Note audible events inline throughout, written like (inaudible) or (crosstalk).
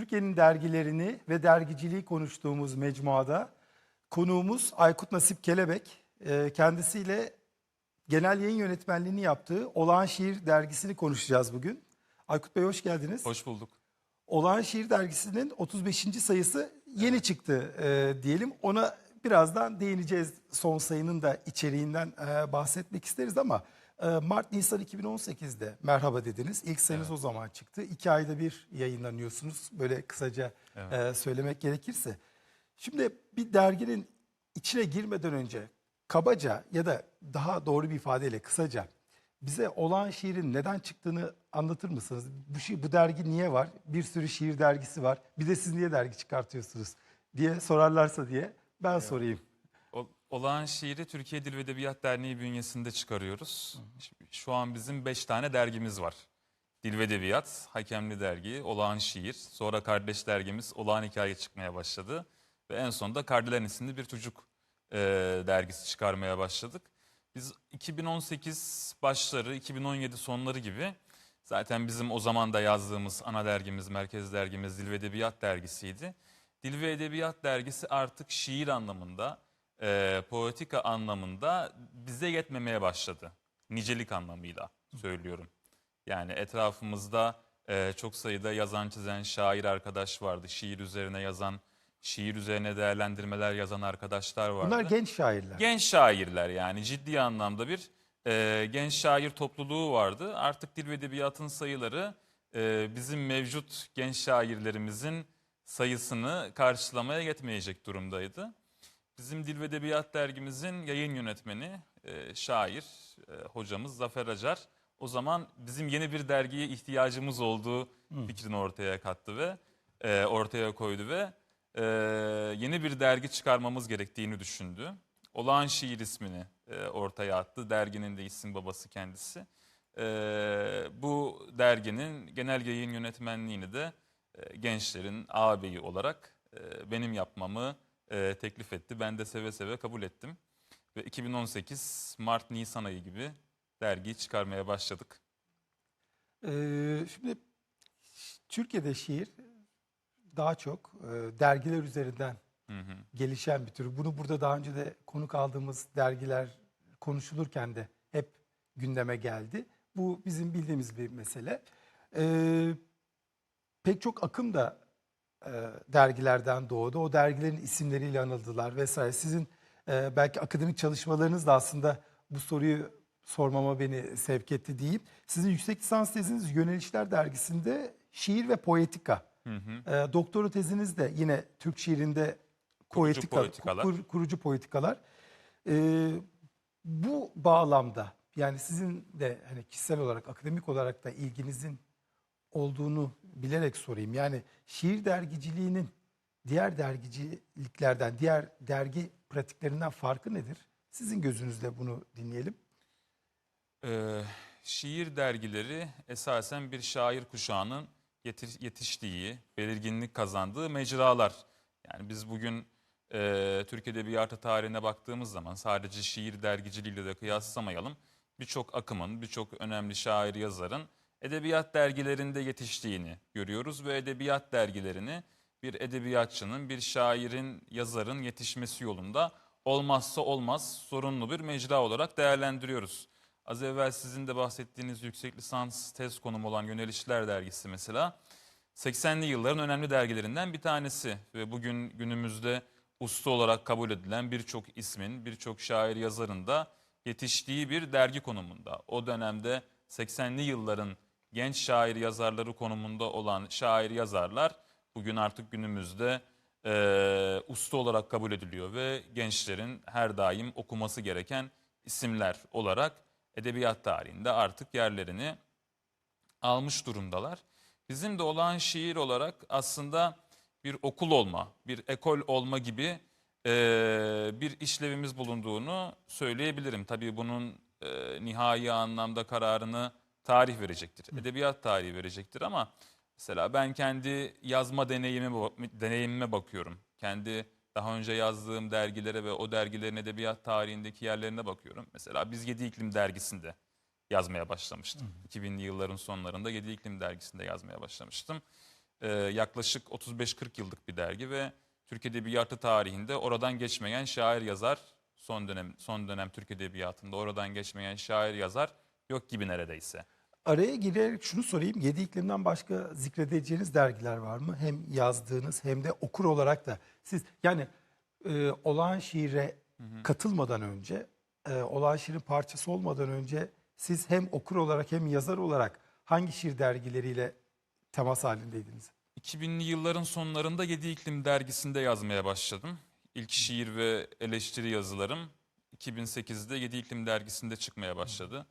Türkiye'nin dergilerini ve dergiciliği konuştuğumuz mecmuada konuğumuz Aykut Nasip Kelebek. Ee, Kendisiyle genel yayın yönetmenliğini yaptığı Olağan Şiir dergisini konuşacağız bugün. Aykut Bey hoş geldiniz. Hoş bulduk. Olağan Şiir dergisinin 35. sayısı yeni çıktı e, diyelim. Ona birazdan değineceğiz. Son sayının da içeriğinden e, bahsetmek isteriz ama e, Mart-Nisan 2018'de merhaba dediniz. İlk sayınız o zaman çıktı. İki ayda bir yayınlanıyorsunuz. Böyle kısaca e, söylemek gerekirse. Şimdi bir derginin içine girmeden önce kabaca ya da daha doğru bir ifadeyle kısaca bize olağan şiirin neden çıktığını anlatır mısınız? Bu, şi- bu dergi niye var? Bir sürü şiir dergisi var. Bir de siz niye dergi çıkartıyorsunuz diye sorarlarsa diye ben sorayım. Olağan şiiri Türkiye Dil ve Edebiyat Derneği bünyesinde çıkarıyoruz. Şu an bizim beş tane dergimiz var. Dil ve Edebiyat, Hakemli Dergi, Olağan Şiir. Sonra kardeş dergimiz Olağan Hikaye çıkmaya başladı. Ve en sonunda Kardelen isimli bir çocuk e, dergisi çıkarmaya başladık. Biz 2018 başları, 2017 sonları gibi zaten bizim o zaman da yazdığımız ana dergimiz, merkez dergimiz Dil ve Edebiyat Dergisi'ydi. Dil ve Edebiyat Dergisi artık şiir anlamında, e, poetika anlamında bize yetmemeye başladı. Nicelik anlamıyla söylüyorum. Yani etrafımızda e, çok sayıda yazan çizen şair arkadaş vardı. Şiir üzerine yazan, şiir üzerine değerlendirmeler yazan arkadaşlar vardı. Bunlar genç şairler. Genç şairler yani ciddi anlamda bir e, genç şair topluluğu vardı. Artık dil ve edebiyatın sayıları e, bizim mevcut genç şairlerimizin sayısını karşılamaya yetmeyecek durumdaydı. Bizim Dil ve Edebiyat dergimizin yayın yönetmeni, e, şair, e, hocamız Zafer Acar o zaman bizim yeni bir dergiye ihtiyacımız olduğu fikrini ortaya kattı ve e, ortaya koydu ve e, yeni bir dergi çıkarmamız gerektiğini düşündü. Olağan Şiir ismini e, ortaya attı. Derginin de isim babası kendisi. E, bu derginin genel yayın yönetmenliğini de e, gençlerin ağabeyi olarak e, benim yapmamı e, teklif etti. Ben de seve seve kabul ettim. Ve 2018 Mart-Nisan ayı gibi dergiyi çıkarmaya başladık. Ee, şimdi Türkiye'de şiir daha çok e, dergiler üzerinden Hı hı. gelişen bir tür. Bunu burada daha önce de konuk aldığımız dergiler konuşulurken de hep gündeme geldi. Bu bizim bildiğimiz bir mesele. Ee, pek çok akım da e, dergilerden doğdu. O dergilerin isimleriyle anıldılar vesaire. Sizin e, belki akademik çalışmalarınız da aslında bu soruyu sormama beni sevk etti diyeyim. Sizin yüksek lisans teziniz Yönelişler Dergisi'nde şiir ve poetika. Hı hı. E, doktora teziniz de yine Türk şiirinde Kurucu poetika, politikalar. kur- kurucu politikalar. E, bu bağlamda yani sizin de hani kişisel olarak akademik olarak da ilginizin olduğunu bilerek sorayım. Yani şiir dergiciliğinin diğer dergiciliklerden, diğer dergi pratiklerinden farkı nedir? Sizin gözünüzle bunu dinleyelim. Ee, şiir dergileri esasen bir şair kuşağının yetiş- yetiştiği, belirginlik kazandığı mecralar. Yani biz bugün e, Türk Edebiyatı tarihine baktığımız zaman sadece şiir dergiciliğiyle de kıyaslamayalım. Birçok akımın, birçok önemli şair yazarın edebiyat dergilerinde yetiştiğini görüyoruz ve edebiyat dergilerini bir edebiyatçının, bir şairin, yazarın yetişmesi yolunda olmazsa olmaz sorunlu bir mecra olarak değerlendiriyoruz. Az evvel sizin de bahsettiğiniz yüksek lisans tez konumu olan Yönelişler Dergisi mesela 80'li yılların önemli dergilerinden bir tanesi ve bugün günümüzde usta olarak kabul edilen birçok ismin, birçok şair yazarın da yetiştiği bir dergi konumunda. O dönemde 80'li yılların genç şair yazarları konumunda olan şair yazarlar bugün artık günümüzde eee, usta olarak kabul ediliyor ve gençlerin her daim okuması gereken isimler olarak edebiyat tarihinde artık yerlerini almış durumdalar. Bizim de olağan şiir olarak aslında bir okul olma, bir ekol olma gibi e, bir işlevimiz bulunduğunu söyleyebilirim. Tabii bunun e, nihai anlamda kararını tarih verecektir. Edebiyat tarihi verecektir ama mesela ben kendi yazma deneyimime, deneyimime bakıyorum. Kendi daha önce yazdığım dergilere ve o dergilerin edebiyat tarihindeki yerlerine bakıyorum. Mesela biz Yedi İklim dergisinde yazmaya başlamıştım. 2000'li yılların sonlarında Yedi İklim dergisinde yazmaya başlamıştım. e, yaklaşık 35-40 yıllık bir dergi ve Türk Edebiyatı tarihinde oradan geçmeyen şair yazar son dönem son dönem Türk Edebiyatı'nda oradan geçmeyen şair yazar yok gibi neredeyse. Araya girerek şunu sorayım. Yedi iklimden başka zikredeceğiniz dergiler var mı? Hem yazdığınız hem de okur olarak da siz yani e, olağan şiire katılmadan önce, e, olağan şiirin parçası olmadan önce siz hem okur olarak hem yazar olarak hangi şiir dergileriyle temas halindeydiniz? 2000'li yılların sonlarında Yedi İklim dergisinde yazmaya başladım. İlk şiir ve eleştiri yazılarım 2008'de Yedi İklim dergisinde çıkmaya başladı.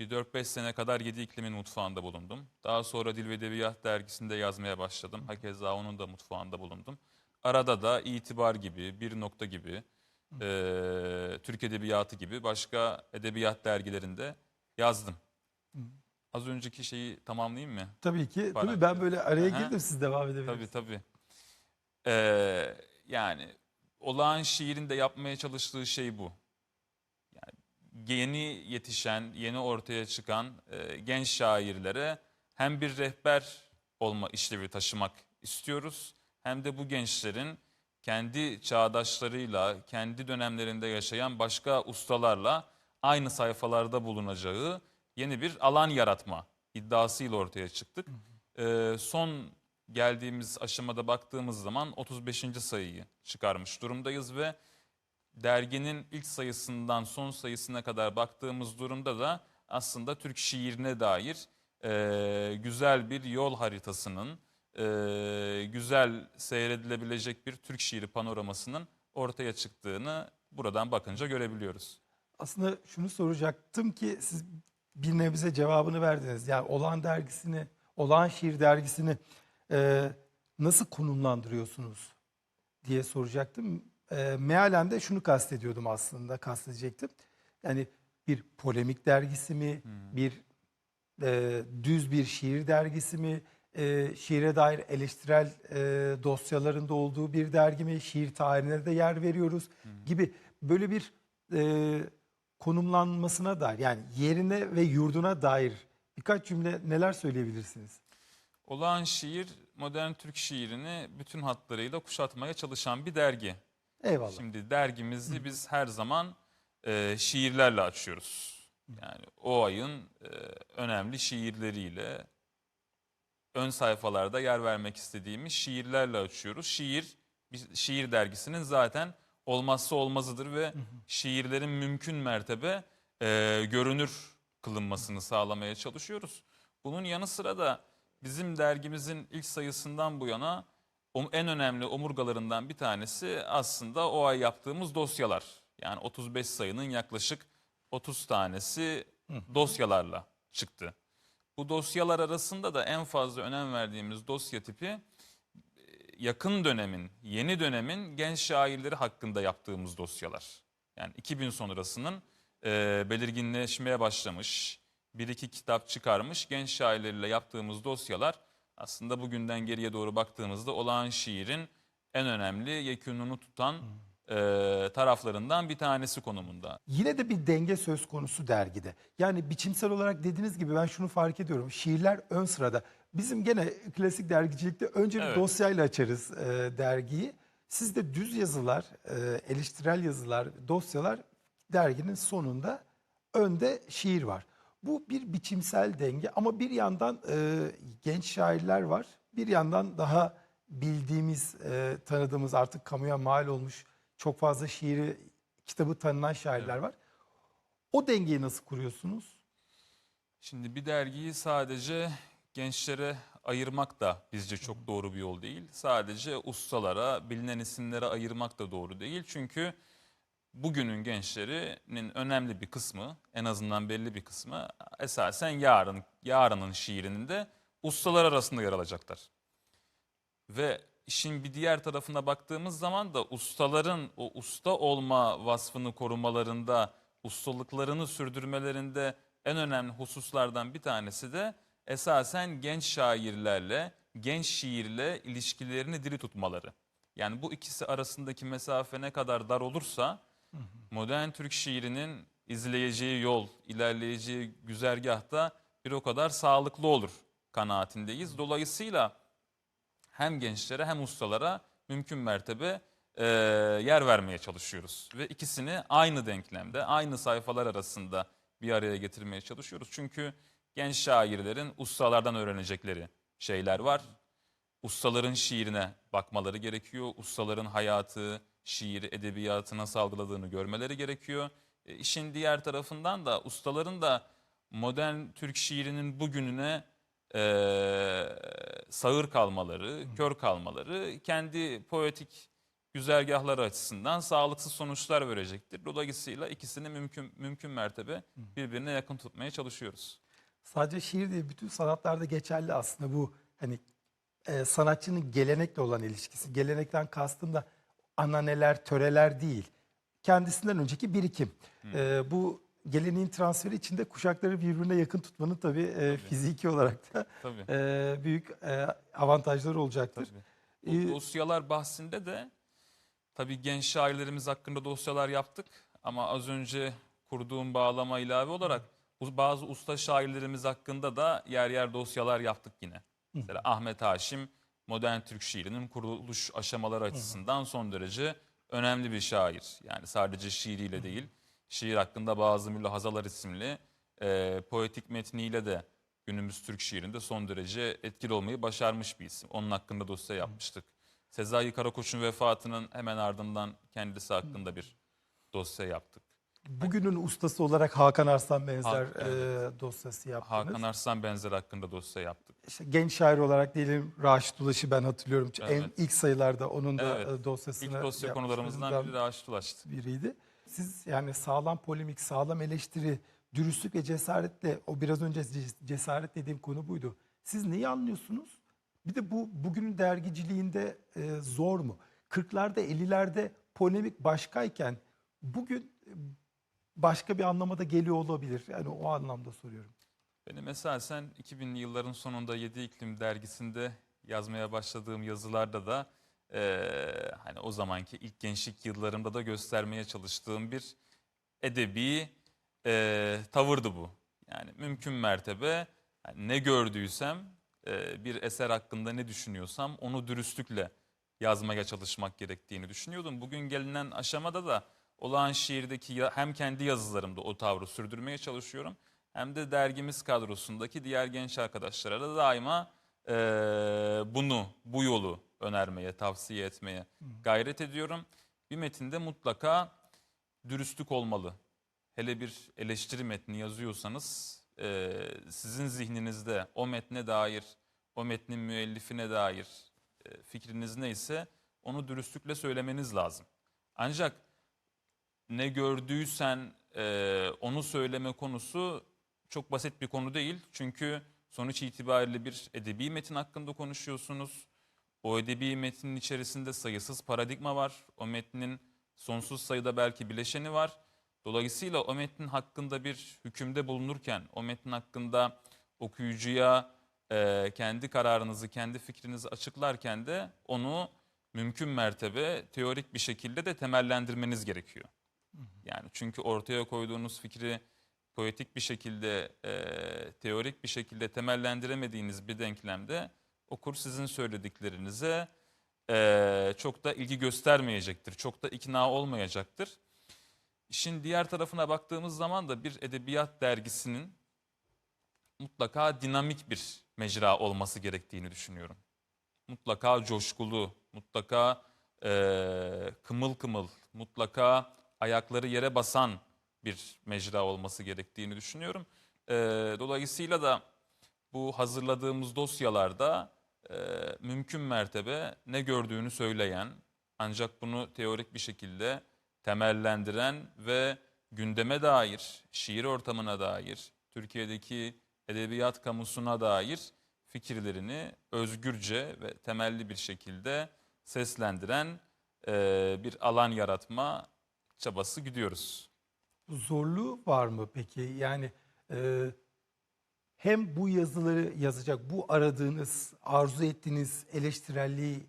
Bir 4-5 sene kadar Yedi İklim'in mutfağında bulundum. Daha sonra Dil ve Edebiyat dergisinde yazmaya başladım. Hakeza onun da mutfağında bulundum. Arada da İtibar gibi, Bir Nokta gibi, eee Türk Edebiyatı gibi başka edebiyat dergilerinde yazdım. Az önceki şeyi tamamlayayım mı? Tabii ki. Bana- Tabii ben böyle araya Aha. girdim siz devam edebilirsiniz. Tabii tabii. Ee, yani olağan şiirin de yapmaya çalıştığı şey bu. Yeni yetişen, yeni ortaya çıkan e, genç şairlere hem bir rehber olma işlevi taşımak istiyoruz hem de bu gençlerin kendi çağdaşlarıyla, kendi dönemlerinde yaşayan başka ustalarla aynı sayfalarda bulunacağı yeni bir alan yaratma iddiasıyla ortaya çıktık. Ee, son geldiğimiz aşamada baktığımız zaman 35. sayıyı çıkarmış durumdayız ve derginin ilk sayısından son sayısına kadar baktığımız durumda da aslında Türk şiirine dair e, güzel bir yol haritasının, e, güzel seyredilebilecek bir Türk şiiri panoramasının ortaya çıktığını buradan bakınca görebiliyoruz. Aslında şunu soracaktım ki siz bir nebze cevabını verdiniz. Yani Olağan dergisini, Olağan Şiir dergisini e, nasıl konumlandırıyorsunuz diye soracaktım. E, mealen de şunu kastediyordum aslında, kastedecektim. Yani bir polemik dergisi mi, bir e, düz bir şiir dergisi mi, e, şiire dair eleştirel e, dosyalarında olduğu bir dergi mi, şiir tarihine de yer veriyoruz gibi böyle bir e, konumlanmasına dair yani yerine ve yurduna dair birkaç cümle neler söyleyebilirsiniz? Olağan şiir modern Türk şiirini bütün hatlarıyla kuşatmaya çalışan bir dergi. Eyvallah. Şimdi dergimizi biz her zaman e, şiirlerle açıyoruz. Yani o ayın e, önemli şiirleriyle ön sayfalarda yer vermek istediğimiz şiirlerle açıyoruz. Şiir, bir şiir dergisinin zaten olmazsa olmazıdır ve şiirlerin mümkün mertebe e, görünür kılınmasını sağlamaya çalışıyoruz. Bunun yanı sıra da bizim dergimizin ilk sayısından bu yana en önemli omurgalarından bir tanesi aslında o ay yaptığımız dosyalar. Yani 35 sayının yaklaşık 30 tanesi dosyalarla çıktı. Bu dosyalar arasında da en fazla önem verdiğimiz dosya tipi e, yakın dönemin, yeni dönemin genç şairleri hakkında yaptığımız dosyalar. Yani 2000 sonrasının e, belirginleşmeye başlamış, bir iki kitap çıkarmış genç şairleriyle yaptığımız dosyalar aslında bugünden geriye doğru baktığımızda olağan şiirin en önemli yekününü tutan e, taraflarından bir tanesi konumunda. Yine de bir denge söz konusu dergide. Yani biçimsel olarak dediğiniz gibi ben şunu fark ediyorum. Şiirler ön sırada. Bizim gene klasik dergicilikte önce bir Evet. dosyayla açarız e, dergiyi. Sizde düz yazılar, e, eleştirel yazılar, dosyalar derginin sonunda önde şiir var. Bu bir biçimsel denge ama bir yandan e, genç şairler var. Bir yandan daha bildiğimiz, e, tanıdığımız artık kamuya mal olmuş çok fazla şiiri, kitabı tanınan şairler var. O dengeyi nasıl kuruyorsunuz? Şimdi bir dergiyi sadece gençlere ayırmak da bizce çok doğru bir yol değil. Sadece ustalara, bilinen isimlere ayırmak da doğru değil. Çünkü bugünün gençlerinin önemli bir kısmı, en azından belli bir kısmı esasen yarın yarının şiirinin de ustalar arasında yer alacaklar. Ve işin bir diğer tarafına baktığımız zaman da ustaların o usta olma vasfını korumalarında, ustalıklarını sürdürmelerinde en önemli hususlardan bir tanesi de esasen genç şairlerle, genç şiirle ilişkilerini diri tutmaları. Yani bu ikisi arasındaki mesafe ne kadar dar olursa modern Türk şiirinin izleyeceği yol, ilerleyeceği güzergahta bir o kadar sağlıklı olur kanaatindeyiz. Dolayısıyla hem gençlere hem ustalara mümkün mertebe e, yer vermeye çalışıyoruz. Ve ikisini aynı denklemde, aynı sayfalar arasında bir araya getirmeye çalışıyoruz. Çünkü genç şairlerin ustalardan öğrenecekleri şeyler var. Ustaların şiirine bakmaları gerekiyor. Ustaların hayatı, şiir, edebiyatı nasıl algıladığını görmeleri gerekiyor. E, işin diğer tarafından da ustaların da modern Türk şiirinin bugününe e, sağır kalmaları, kör kalmaları kendi poetik güzergahları açısından sağlıksız sonuçlar verecektir. Dolayısıyla ikisini mümkün mümkün mertebe birbirine yakın tutmaya çalışıyoruz. Sadece şiir değil bütün sanatlarda geçerli aslında bu hani e, sanatçının gelenekle olan ilişkisi. Gelenekten kastım da ananeler, töreler değil. Kendisinden önceki birikim. E, bu geleneğin transferi içinde kuşakları birbirine yakın tutmanın tabii, e, fiziki olarak da Tabii. e, büyük e, avantajları olacaktır. Tabii. Ee, Bu dosyalar bahsinde de tabii genç şairlerimiz hakkında dosyalar yaptık ama az önce kurduğum bağlama ilave olarak bazı usta şairlerimiz hakkında da yer yer dosyalar yaptık yine. Mesela Ahmet Haşim modern Türk şiirinin kuruluş aşamaları açısından son derece önemli bir şair. Yani sadece şiiriyle değil, şiir hakkında bazı mülahazalar isimli e, poetik metniyle de günümüz Türk şiirinde son derece etkili olmayı başarmış bir isim. Onun hakkında dosya yapmıştık. Sezai Karakoç'un vefatının hemen ardından kendisi hakkında bir dosya yaptık. Bugünün ustası olarak Hakan Arslan benzer Hak- e, dosyası yaptınız. Hakan Arslan benzer hakkında dosya yaptık. İşte genç şair olarak diyelim Raşit Ulaş'ı ben hatırlıyorum. En Evet. ilk sayılarda onun da Evet. e, dosyasını İlk dosya konularımızdan biri Raşit Ulaş'tı. biriydi. Siz yani sağlam polemik, sağlam eleştiri, dürüstlük ve cesaretle o biraz önce ce- cesaret dediğim konu buydu. Siz neyi anlıyorsunuz? Bir de bu bugünün dergiciliğinde e, zor mu? 40'larda 50'lerde polemik başkayken bugün başka bir anlamada geliyor olabilir. Yani o anlamda soruyorum. Benim esasen 2000'li yılların sonunda Yedi İklim dergisinde yazmaya başladığım yazılarda da eee, hani o zamanki ilk gençlik yıllarımda da göstermeye çalıştığım bir edebi eee, tavırdı bu. Yani mümkün mertebe hani ne gördüysem eee, bir eser hakkında ne düşünüyorsam onu dürüstlükle yazmaya çalışmak gerektiğini düşünüyordum. Bugün gelinen aşamada da olağan şiirdeki hem kendi yazılarımda o tavrı sürdürmeye çalışıyorum hem de dergimiz kadrosundaki diğer genç arkadaşlara da daima eee, bunu, bu yolu önermeye, tavsiye etmeye gayret ediyorum. Bir metinde mutlaka dürüstlük olmalı. Hele bir eleştiri metni yazıyorsanız eee, sizin zihninizde o metne dair, o metnin müellifine dair e, fikriniz neyse onu dürüstlükle söylemeniz lazım. Ancak ne gördüysen e, onu söyleme konusu çok basit bir konu değil. Çünkü sonuç itibariyle bir edebi metin hakkında konuşuyorsunuz. O edebi metnin içerisinde sayısız paradigma var. O metnin sonsuz sayıda belki bileşeni var. Dolayısıyla o metnin hakkında bir hükümde bulunurken, o metnin hakkında okuyucuya e, kendi kararınızı, kendi fikrinizi açıklarken de onu mümkün mertebe teorik bir şekilde de temellendirmeniz gerekiyor. Yani çünkü ortaya koyduğunuz fikri poetik bir şekilde, e, teorik bir şekilde temellendiremediğiniz bir denklemde okur sizin söylediklerinize e, çok da ilgi göstermeyecektir, çok da ikna olmayacaktır. İşin diğer tarafına baktığımız zaman da bir edebiyat dergisinin mutlaka dinamik bir mecra olması gerektiğini düşünüyorum. Mutlaka coşkulu, mutlaka eee, kımıl kımıl, mutlaka ayakları yere basan bir mecra olması gerektiğini düşünüyorum. Eee, dolayısıyla da bu hazırladığımız dosyalarda eee, mümkün mertebe ne gördüğünü söyleyen ancak bunu teorik bir şekilde temellendiren ve gündeme dair, şiir ortamına dair, Türkiye'deki edebiyat kamusuna dair fikirlerini özgürce ve temelli bir şekilde seslendiren eee, bir alan yaratma çabası gidiyoruz. Zorluğu var mı peki? Yani e, hem bu yazıları yazacak, bu aradığınız, arzu ettiğiniz eleştirelliği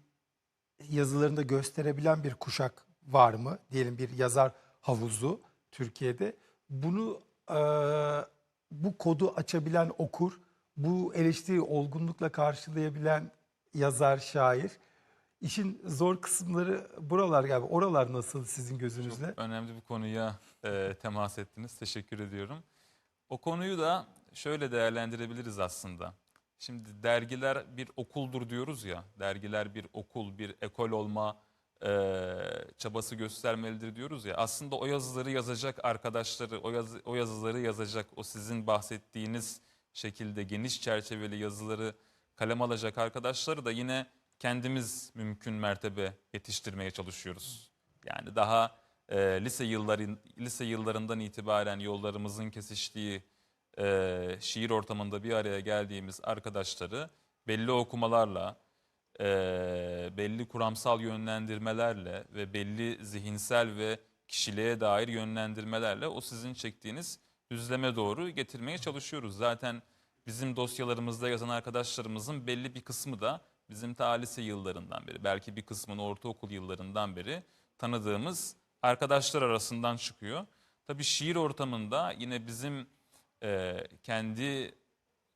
yazılarında gösterebilen bir kuşak var mı? Diyelim bir yazar havuzu Türkiye'de. Bunu e, bu kodu açabilen okur, bu eleştiriyi olgunlukla karşılayabilen yazar, şair. İşin zor kısımları buralar galiba. Oralar nasıl sizin gözünüzle? Önemli bir konuya e, temas ettiniz. Teşekkür ediyorum. O konuyu da şöyle değerlendirebiliriz aslında. Şimdi dergiler bir okuldur diyoruz ya. Dergiler bir okul, bir ekol olma e, çabası göstermelidir diyoruz ya. Aslında o yazıları yazacak arkadaşları, o, yazı, o yazıları yazacak, o sizin bahsettiğiniz şekilde geniş çerçeveli yazıları kalem alacak arkadaşları da yine kendimiz mümkün mertebe yetiştirmeye çalışıyoruz. Yani daha e, lise yılların lise yıllarından itibaren yollarımızın kesiştiği e, şiir ortamında bir araya geldiğimiz arkadaşları belli okumalarla, e, belli kuramsal yönlendirmelerle ve belli zihinsel ve kişiliğe dair yönlendirmelerle o sizin çektiğiniz düzleme doğru getirmeye çalışıyoruz. Zaten bizim dosyalarımızda yazan arkadaşlarımızın belli bir kısmı da bizim ta lise yıllarından beri, belki bir kısmını ortaokul yıllarından beri tanıdığımız arkadaşlar arasından çıkıyor. Tabii şiir ortamında yine bizim e, kendi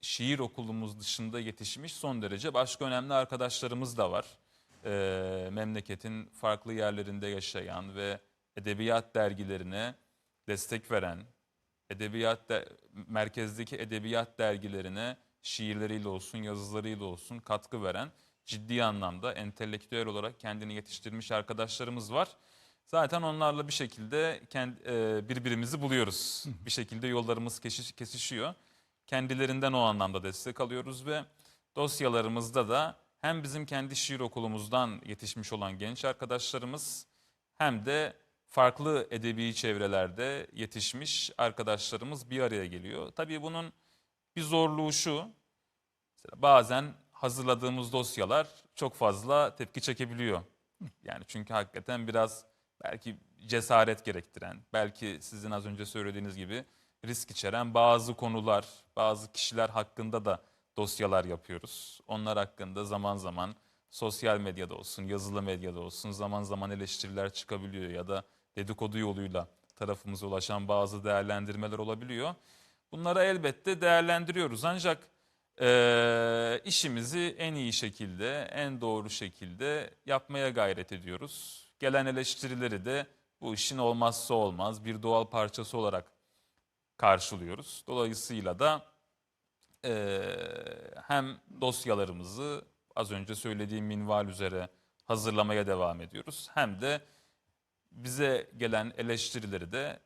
şiir okulumuz dışında yetişmiş son derece başka önemli arkadaşlarımız da var. E, memleketin farklı yerlerinde yaşayan ve edebiyat dergilerine destek veren, edebiyat de, merkezdeki edebiyat dergilerine şiirleriyle olsun, yazılarıyla olsun katkı veren ciddi anlamda entelektüel olarak kendini yetiştirmiş arkadaşlarımız var. Zaten onlarla bir şekilde kendi, e, birbirimizi buluyoruz. Bir şekilde yollarımız keşiş, kesişiyor. Kendilerinden o anlamda destek alıyoruz ve dosyalarımızda da hem bizim kendi şiir okulumuzdan yetişmiş olan genç arkadaşlarımız hem de farklı edebi çevrelerde yetişmiş arkadaşlarımız bir araya geliyor. Tabii bunun bir zorluğu şu. Mesela bazen hazırladığımız dosyalar çok fazla tepki çekebiliyor. Yani çünkü hakikaten biraz belki cesaret gerektiren, belki sizin az önce söylediğiniz gibi risk içeren bazı konular, bazı kişiler hakkında da dosyalar yapıyoruz. Onlar hakkında zaman zaman sosyal medyada olsun, yazılı medyada olsun zaman zaman eleştiriler çıkabiliyor ya da dedikodu yoluyla tarafımıza ulaşan bazı değerlendirmeler olabiliyor. Bunları elbette değerlendiriyoruz ancak e, işimizi en iyi şekilde, en doğru şekilde yapmaya gayret ediyoruz. Gelen eleştirileri de bu işin olmazsa olmaz bir doğal parçası olarak karşılıyoruz. Dolayısıyla da e, hem dosyalarımızı az önce söylediğim minval üzere hazırlamaya devam ediyoruz. Hem de bize gelen eleştirileri de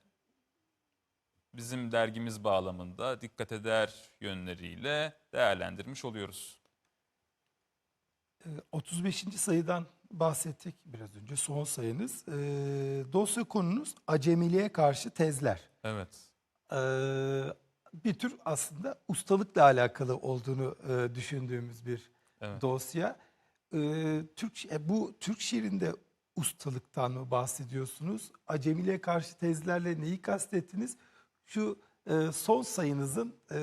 bizim dergimiz bağlamında dikkat eder yönleriyle değerlendirmiş oluyoruz. Ee, 35. sayıdan bahsettik biraz önce son sayınız. Ee, dosya konunuz acemiliğe karşı tezler. Evet. Ee, bir tür aslında ustalıkla alakalı olduğunu e, düşündüğümüz bir Evet. dosya. Ee, Türk e, bu Türk şiirinde ustalıktan mı bahsediyorsunuz? Acemiliğe karşı tezlerle neyi kastettiniz? Şu e, son sayınızın e,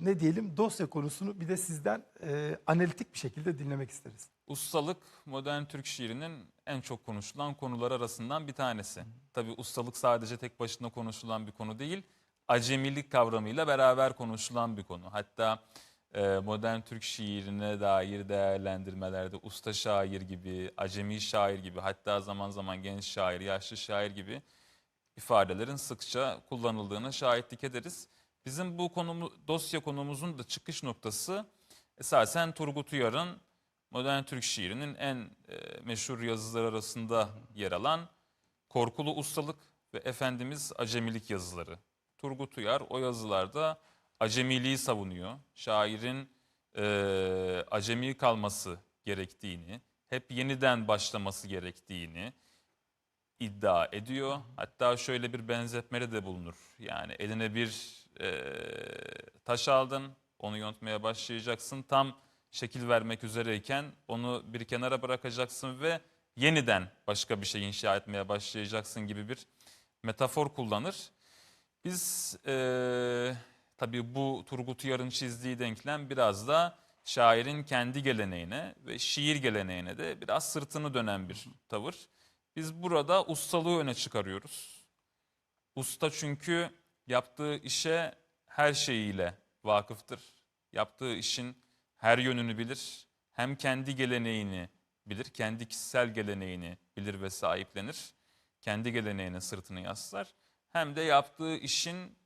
ne diyelim dosya konusunu bir de sizden e, analitik bir şekilde dinlemek isteriz. Ustalık modern Türk şiirinin en çok konuşulan konular arasından bir tanesi. Tabii ustalık sadece tek başına konuşulan bir konu değil, acemilik kavramıyla beraber konuşulan bir konu. Hatta e, modern Türk şiirine dair değerlendirmelerde usta şair gibi, acemi şair gibi, hatta zaman zaman genç şair, yaşlı şair gibi ifadelerin sıkça kullanıldığına şahitlik ederiz. Bizim bu konumu, dosya konumuzun da çıkış noktası esasen Turgut Uyar'ın modern Türk şiirinin en e, meşhur yazıları arasında yer alan Korkulu Ustalık ve Efendimiz Acemilik yazıları. Turgut Uyar o yazılarda acemiliği savunuyor. Şairin e, acemi kalması gerektiğini, hep yeniden başlaması gerektiğini iddia ediyor. Hatta şöyle bir benzetmede de bulunur. Yani eline bir e, taş aldın, onu yontmaya başlayacaksın. Tam şekil vermek üzereyken onu bir kenara bırakacaksın ve yeniden başka bir şey inşa etmeye başlayacaksın gibi bir metafor kullanır. Biz e, tabii bu Turgut Uyar'ın çizdiği denklem biraz da şairin kendi geleneğine ve şiir geleneğine de biraz sırtını dönen bir tavır. Biz burada ustalığı öne çıkarıyoruz. Usta çünkü yaptığı işe her şeyiyle vakıftır. Yaptığı işin her yönünü bilir, hem kendi geleneğini bilir, kendi kişisel geleneğini bilir ve sahiplenir. Kendi geleneğine sırtını yaslar. Hem de yaptığı işin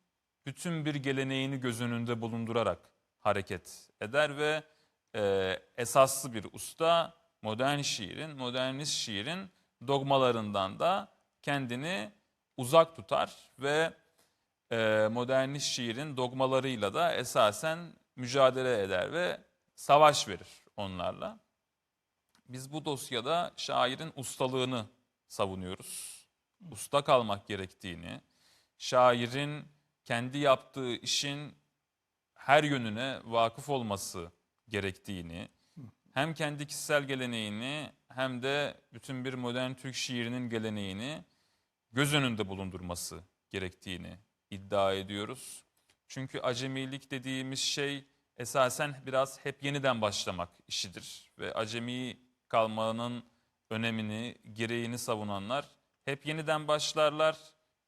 bütün bir geleneğini göz önünde bulundurarak hareket eder ve e, esaslı bir usta modern şiirin, modernist şiirin dogmalarından da kendini uzak tutar ve e, modernist şiirin dogmalarıyla da esasen mücadele eder ve savaş verir onlarla. Biz bu dosyada şairin ustalığını savunuyoruz. Usta kalmak gerektiğini, şairin kendi yaptığı işin her yönüne vakıf olması gerektiğini, hem kendi kişisel geleneğini hem de bütün bir modern Türk şiirinin geleneğini göz önünde bulundurması gerektiğini iddia ediyoruz. Çünkü acemilik dediğimiz şey esasen biraz hep yeniden başlamak işidir ve acemi kalmanın önemini, gereğini savunanlar hep yeniden başlarlar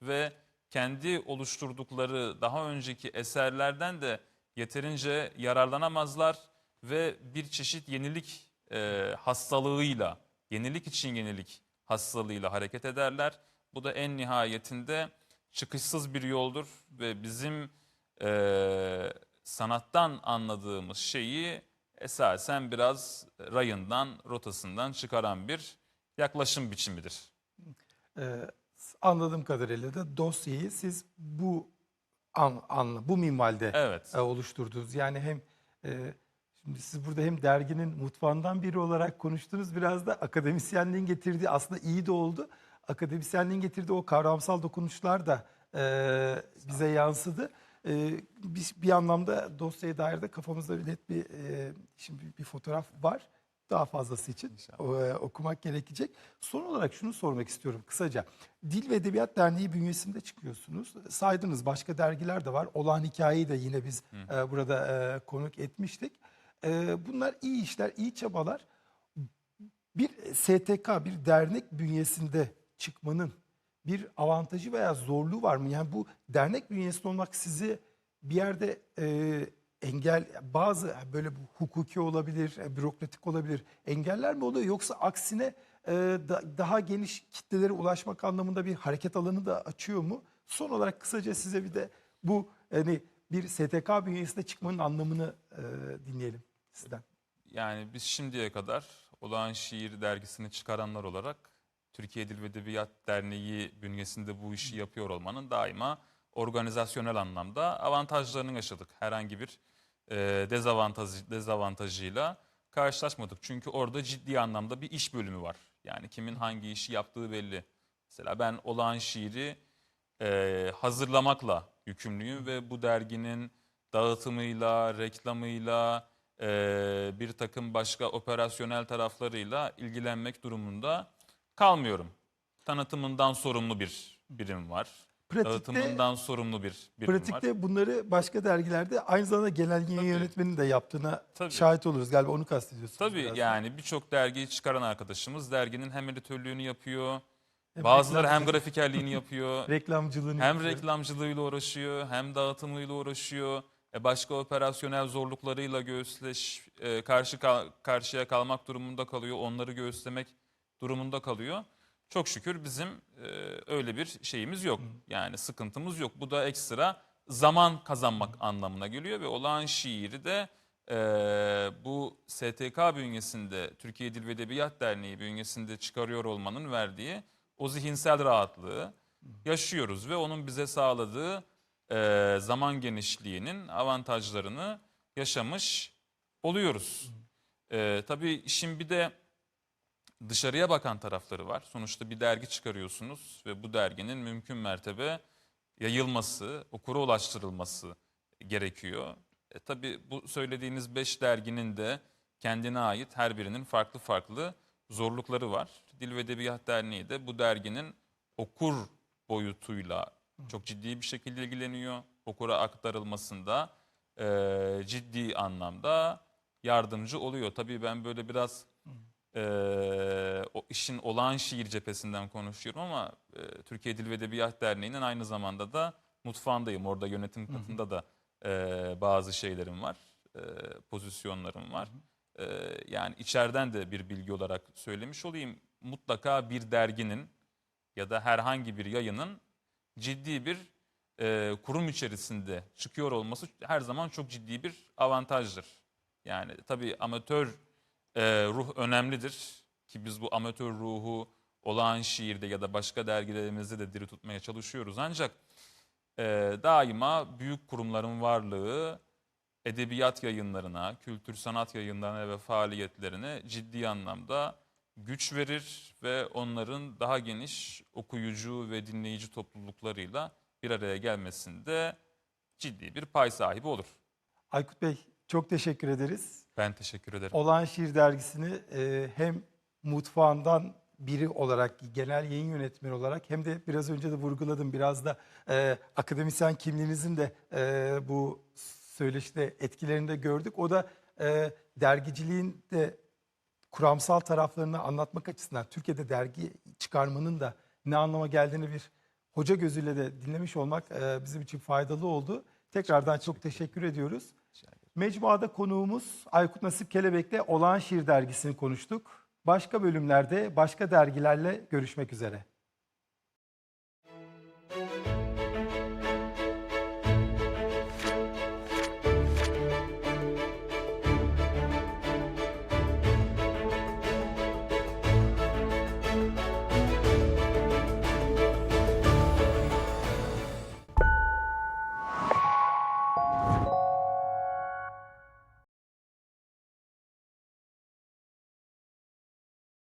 ve kendi oluşturdukları daha önceki eserlerden de yeterince yararlanamazlar ve bir çeşit yenilik e, hastalığıyla, yenilik için yenilik hastalığıyla hareket ederler. Bu da en nihayetinde çıkışsız bir yoldur ve bizim e, sanattan anladığımız şeyi esasen biraz rayından, rotasından çıkaran bir yaklaşım biçimidir. Ee, anladığım kadarıyla da dosyayı siz bu an, anla, bu minvalde Evet. e, oluşturdunuz. Yani hem e, şimdi siz burada hem derginin mutfağından biri olarak konuştunuz biraz da akademisyenliğin getirdiği aslında iyi de oldu. Akademisyenliğin getirdiği o kavramsal dokunuşlar da e, bize yansıdı. E, bir, bir anlamda dosyaya dair de kafamızda bir net bir e, şimdi bir, fotoğraf var. Daha fazlası için e, okumak gerekecek. Son olarak şunu sormak istiyorum kısaca. Dil ve Edebiyat Derneği bünyesinde çıkıyorsunuz. Saydınız başka dergiler de var. Olan Hikayeyi de yine biz e, burada e, konuk etmiştik. E, bunlar iyi işler, iyi çabalar. Bir STK, bir dernek bünyesinde çıkmanın bir avantajı veya zorluğu var mı? Yani bu dernek bünyesinde olmak sizi bir yerde e, engel, bazı böyle hukuki olabilir, e, bürokratik olabilir engeller mi oluyor? Yoksa aksine e, da- daha geniş kitlelere ulaşmak anlamında bir hareket alanı da açıyor mu? Son olarak kısaca size bir de bu hani bir STK bünyesinde çıkmanın anlamını e, dinleyelim sizden. Yani biz şimdiye kadar Olağan Şiir dergisini çıkaranlar olarak Türkiye Dil ve Edebiyat Derneği bünyesinde bu işi yapıyor olmanın daima organizasyonel anlamda avantajlarını yaşadık. Herhangi bir e, dezavantaj, dezavantajıyla karşılaşmadık. Çünkü orada ciddi anlamda bir iş bölümü var. Yani kimin hangi işi yaptığı belli. Mesela ben Olağan Şiir'i e, hazırlamakla yükümlüyüm ve bu derginin dağıtımıyla, reklamıyla, e, bir takım başka operasyonel taraflarıyla ilgilenmek durumunda kalmıyorum. Tanıtımından sorumlu bir birim var. Pratikte- Dağıtımından sorumlu bir birim var. Pratikte bunları başka dergilerde aynı zamanda genel yayın Tabii. yönetmeninin de yaptığına Tabii. şahit oluruz. Galiba onu kastediyorsunuz. Tabii biraz. yani birçok dergiyi çıkaran arkadaşımız derginin hem editörlüğünü yapıyor, Hem bazıları hem grafikerliğini yapıyor, (laughs) reklamcılığını hem yapıyor. reklamcılığıyla uğraşıyor, hem dağıtımıyla uğraşıyor. E başka operasyonel zorluklarıyla göğüsleş, e, karşı karşıya kalmak durumunda kalıyor, onları göğüslemek durumunda kalıyor. Çok şükür bizim e, öyle bir şeyimiz yok. Yani sıkıntımız yok. Bu da ekstra zaman kazanmak anlamına geliyor ve olağan şiiri de e, bu STK bünyesinde, Türkiye Dil ve Edebiyat Derneği bünyesinde çıkarıyor olmanın verdiği o zihinsel rahatlığı yaşıyoruz ve onun bize sağladığı e, zaman genişliğinin avantajlarını yaşamış oluyoruz. E, tabii işin bir de dışarıya bakan tarafları var. Sonuçta bir dergi çıkarıyorsunuz ve bu derginin mümkün mertebe yayılması, okura ulaştırılması gerekiyor. E, tabii bu söylediğiniz beş derginin de kendine ait her birinin farklı farklı zorlukları var. Dil ve Edebiyat Derneği de bu derginin okur boyutuyla çok ciddi bir şekilde ilgileniyor. Okura aktarılmasında e, ciddi anlamda yardımcı oluyor. Tabii ben böyle biraz e, o işin olağan şiir cephesinden konuşuyorum ama e, Türkiye Dil ve Edebiyat Derneği'nin aynı zamanda da mutfağındayım. Orada yönetim katında da e, bazı şeylerim var, e, pozisyonlarım var. e, yani içeriden de bir bilgi olarak söylemiş olayım. Mutlaka bir derginin ya da herhangi bir yayının ciddi bir e, kurum içerisinde çıkıyor olması her zaman çok ciddi bir avantajdır. Yani tabii amatör e, ruh önemlidir ki biz bu amatör ruhu olağan şiirde ya da başka dergilerimizde de diri tutmaya çalışıyoruz. Ancak e, daima büyük kurumların varlığı edebiyat yayınlarına, kültür sanat yayınlarına ve faaliyetlerine ciddi anlamda güç verir ve onların daha geniş okuyucu ve dinleyici topluluklarıyla bir araya gelmesinde ciddi bir pay sahibi olur. Aykut Bey çok teşekkür ederiz. Ben teşekkür ederim. Olağan Şiir Dergisi'ni e, hem mutfağından biri olarak, genel yayın yönetmeni olarak hem de biraz önce de vurguladım biraz da e, akademisyen kimliğinizin de e, bu söyleşide etkilerini de gördük. O da e, dergiciliğin de kuramsal taraflarını anlatmak açısından Türkiye'de dergi çıkarmanın da ne anlama geldiğini bir hoca gözüyle de dinlemiş olmak e, bizim için faydalı oldu. Tekrardan çok teşekkür ediyoruz. Mecmuada konuğumuz Aykut Nasip Kelebek'le Olağan Şiir Dergisi'ni konuştuk. Başka bölümlerde başka dergilerle görüşmek üzere.